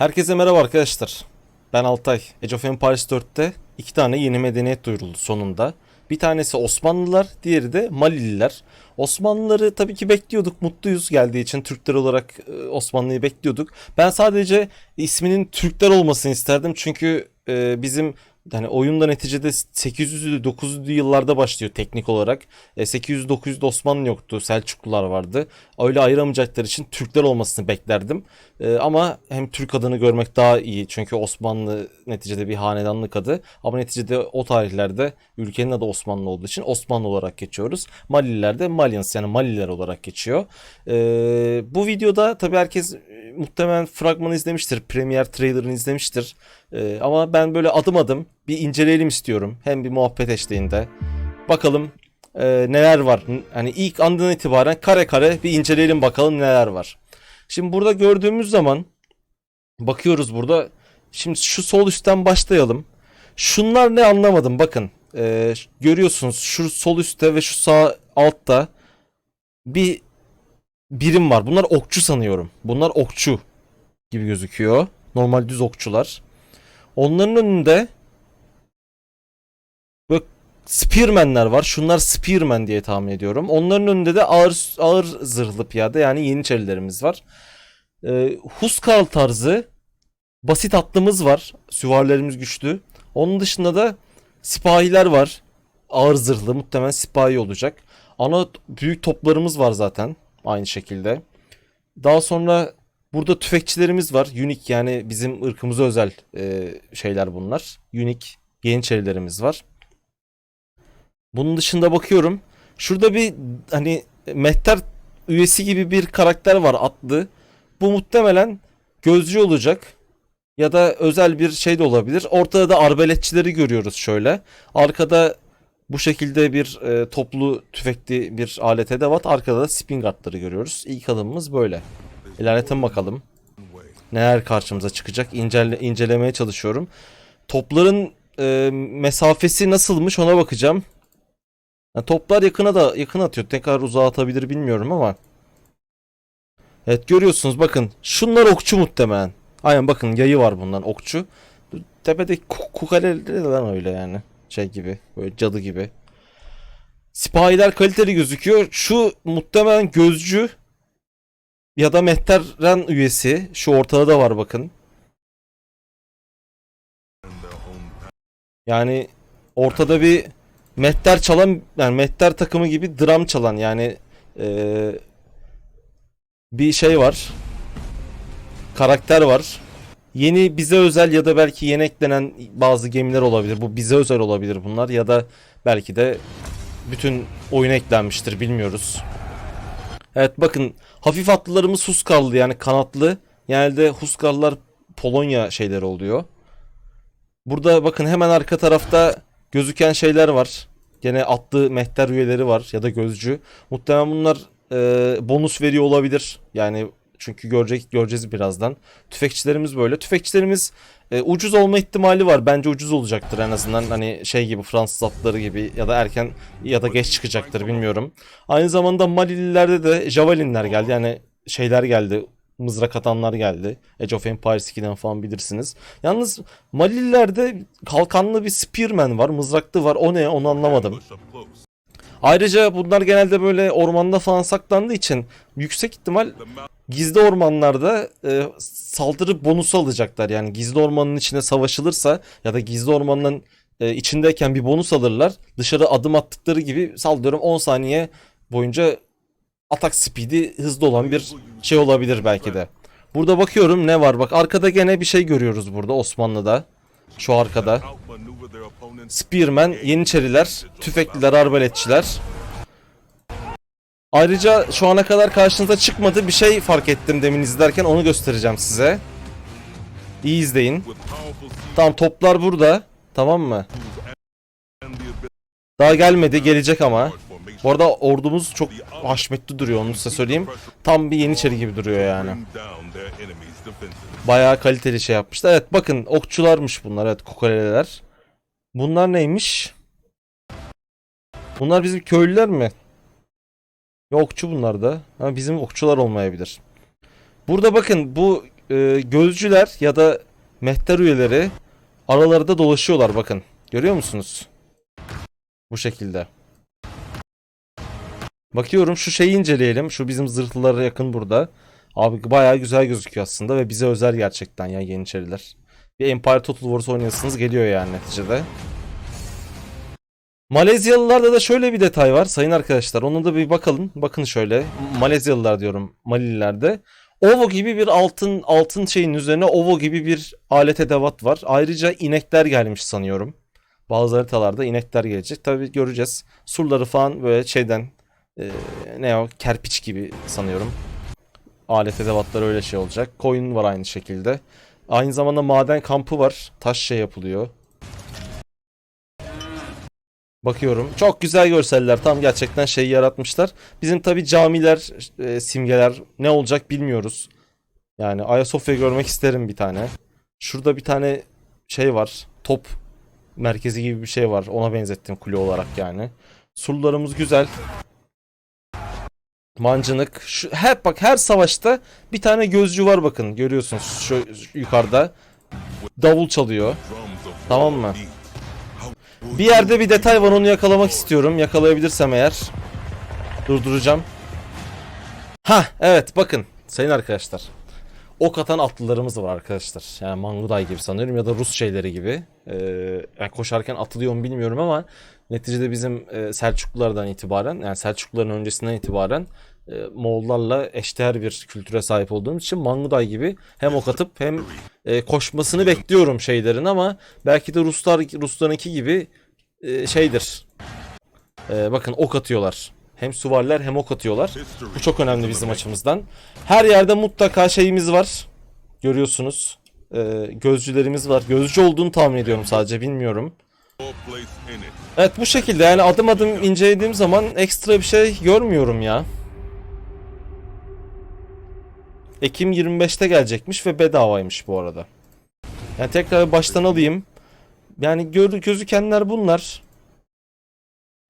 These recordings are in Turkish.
Herkese merhaba arkadaşlar. Ben Altay. Age of Empires 4'te iki tane yeni medeniyet duyuruldu sonunda. Bir tanesi Osmanlılar, diğeri de Malililer. Osmanlıları tabii ki bekliyorduk, mutluyuz geldiği için Türkler olarak e, Osmanlı'yı bekliyorduk. Ben sadece isminin Türkler olmasını isterdim çünkü e, bizim yani oyunda neticede 800'lü 900'lü yıllarda başlıyor teknik olarak. E, 800-900'de Osmanlı yoktu, Selçuklular vardı. Öyle ayıramayacakları için Türkler olmasını beklerdim. E, ama hem Türk adını görmek daha iyi çünkü Osmanlı neticede bir hanedanlık adı. Ama neticede o tarihlerde ülkenin adı Osmanlı olduğu için Osmanlı olarak geçiyoruz. Malililer de Malians yani Maliler olarak geçiyor. E, bu videoda tabii herkes e, muhtemelen fragmanı izlemiştir. Premier trailerını izlemiştir. E, ama ben böyle adım adım bir inceleyelim istiyorum. Hem bir muhabbet eşliğinde. Bakalım e, neler var. Hani ilk andan itibaren kare kare bir inceleyelim bakalım neler var. Şimdi burada gördüğümüz zaman bakıyoruz burada. Şimdi şu sol üstten başlayalım. Şunlar ne anlamadım bakın. E, görüyorsunuz şu sol üstte ve şu sağ altta bir birim var. Bunlar okçu sanıyorum. Bunlar okçu gibi gözüküyor. Normal düz okçular. Onların önünde böyle Spearman'ler var. Şunlar Spearman diye tahmin ediyorum. Onların önünde de ağır ağır zırhlı piyade yani Yeniçerilerimiz var. Ee, Huskarl tarzı basit atlımız var. Süvarilerimiz güçlü. Onun dışında da sipahiler var. Ağır zırhlı muhtemelen sipahi olacak. Ana büyük toplarımız var zaten aynı şekilde. Daha sonra burada tüfekçilerimiz var. Unique yani bizim ırkımıza özel e, şeyler bunlar. Unique Yeniçerilerimiz var. Bunun dışında bakıyorum. Şurada bir hani mehter üyesi gibi bir karakter var atlı. Bu muhtemelen gözcü olacak. Ya da özel bir şey de olabilir. Ortada da arbeletçileri görüyoruz şöyle. Arkada bu şekilde bir e, toplu tüfekli bir alet edevat. Arkada da spingartları görüyoruz. İlk adımımız böyle. İlerletin bakalım. Neler karşımıza çıkacak İncele, incelemeye çalışıyorum. Topların e, mesafesi nasılmış ona bakacağım. Yani toplar yakına da yakın atıyor. Tekrar uzağa atabilir bilmiyorum ama. Evet görüyorsunuz bakın. Şunlar okçu muhtemelen. Aynen bakın yayı var bundan okçu. Tepedeki ku- kukaleleri lan öyle yani. Şey gibi. Böyle cadı gibi. Sipahiler kaliteli gözüküyor. Şu muhtemelen gözcü ya da mehteren üyesi. Şu ortada da var bakın. Yani ortada bir mehter çalan yani mehter takımı gibi dram çalan yani eee, bir şey var. Karakter var. Yeni bize özel ya da belki yeni eklenen bazı gemiler olabilir. Bu bize özel olabilir bunlar ya da belki de bütün oyuna eklenmiştir bilmiyoruz. Evet bakın hafif atlılarımız Huskarlı yani kanatlı. Genelde Huskarlılar Polonya şeyleri oluyor. Burada bakın hemen arka tarafta gözüken şeyler var. Gene atlı mehter üyeleri var ya da gözcü. Muhtemelen bunlar e, bonus veriyor olabilir. Yani çünkü görecek göreceğiz birazdan. Tüfekçilerimiz böyle. Tüfekçilerimiz e, ucuz olma ihtimali var. Bence ucuz olacaktır en azından. Hani şey gibi Fransız atları gibi ya da erken ya da geç çıkacaktır bilmiyorum. Aynı zamanda Malililerde de Javelinler geldi. Yani şeyler geldi. Mızrak atanlar geldi. Age of Empires 2'den falan bilirsiniz. Yalnız Malililerde kalkanlı bir Spearman var. Mızraklı var. O ne onu anlamadım. Ayrıca bunlar genelde böyle ormanda falan saklandığı için yüksek ihtimal gizli ormanlarda e, saldırı bonusu alacaklar. Yani gizli ormanın içinde savaşılırsa ya da gizli ormanın e, içindeyken bir bonus alırlar. Dışarı adım attıkları gibi sallıyorum 10 saniye boyunca atak speed'i hızlı olan bir şey olabilir belki de. Burada bakıyorum ne var bak arkada gene bir şey görüyoruz burada Osmanlı'da. Şu arkada. Spearman, Yeniçeriler, Tüfekliler, Arbaletçiler. Ayrıca şu ana kadar karşınıza çıkmadı bir şey fark ettim demin izlerken onu göstereceğim size. İyi izleyin. Tamam toplar burada. Tamam mı? Daha gelmedi gelecek ama. Bu arada ordumuz çok haşmetli duruyor onu size söyleyeyim. Tam bir Yeniçeri gibi duruyor yani. Bayağı kaliteli şey yapmışlar. Evet bakın okçularmış bunlar. Evet kukaleleler. Bunlar neymiş? Bunlar bizim köylüler mi? Ya okçu bunlar da. Ha, bizim okçular olmayabilir. Burada bakın bu e, gözcüler ya da mehter üyeleri aralarda dolaşıyorlar bakın. Görüyor musunuz? Bu şekilde. Bakıyorum şu şeyi inceleyelim. Şu bizim zırhlılara yakın burada. Abi bayağı güzel gözüküyor aslında ve bize özel gerçekten ya Yeniçeriler. Bir Empire Total Wars oynayasınız geliyor yani neticede. Malezyalılarda da şöyle bir detay var sayın arkadaşlar. Ona da bir bakalım. Bakın şöyle. Malezyalılar diyorum. Malililerde. Ovo gibi bir altın altın şeyin üzerine ovo gibi bir alet edevat var. Ayrıca inekler gelmiş sanıyorum. Bazı haritalarda inekler gelecek. Tabi göreceğiz. Surları falan böyle şeyden e, ne o kerpiç gibi sanıyorum. Alet edevatlar öyle şey olacak. Koyun var aynı şekilde. Aynı zamanda maden kampı var. Taş şey yapılıyor. Bakıyorum. Çok güzel görseller. Tam gerçekten şey yaratmışlar. Bizim tabi camiler, e, simgeler ne olacak bilmiyoruz. Yani Ayasofya görmek isterim bir tane. Şurada bir tane şey var. Top merkezi gibi bir şey var. Ona benzettim kule olarak yani. Surlarımız güzel. Mancınık. Şu, her, bak her savaşta bir tane gözcü var bakın. Görüyorsunuz şu, şu yukarıda. Davul çalıyor. Tamam mı? Bir yerde bir detay var onu yakalamak istiyorum. Yakalayabilirsem eğer. Durduracağım. Ha evet bakın sayın arkadaşlar. Ok atan atlılarımız var arkadaşlar. Yani Manguday gibi sanıyorum ya da Rus şeyleri gibi. Ee, yani koşarken atılıyor mu bilmiyorum ama neticede bizim e, Selçuklulardan itibaren yani Selçukluların öncesinden itibaren e, Moğollarla eşdeğer bir kültüre sahip olduğumuz için Manguday gibi hem ok atıp hem e, koşmasını bekliyorum şeylerin ama belki de Ruslar Ruslarınki gibi e, şeydir. E, bakın ok atıyorlar. Hem süvariler hem ok atıyorlar. Bu çok önemli bizim açımızdan. Her yerde mutlaka şeyimiz var. Görüyorsunuz. E, gözcülerimiz var. Gözcü olduğunu tahmin ediyorum sadece bilmiyorum. Evet bu şekilde yani adım adım incelediğim zaman ekstra bir şey görmüyorum ya. Ekim 25'te gelecekmiş ve bedavaymış bu arada. Yani tekrar baştan alayım. Yani gözükenler bunlar.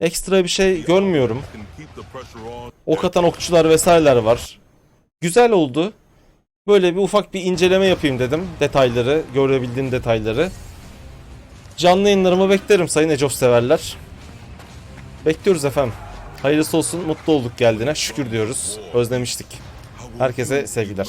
Ekstra bir şey görmüyorum. Ok atan okçular vesaireler var. Güzel oldu. Böyle bir ufak bir inceleme yapayım dedim. Detayları, görebildiğim detayları. Canlı yayınlarımı beklerim sayın Ecos severler. Bekliyoruz efendim. Hayırlısı olsun, mutlu olduk geldiğine. Şükür diyoruz. Özlemiştik. Herkese sevgiler.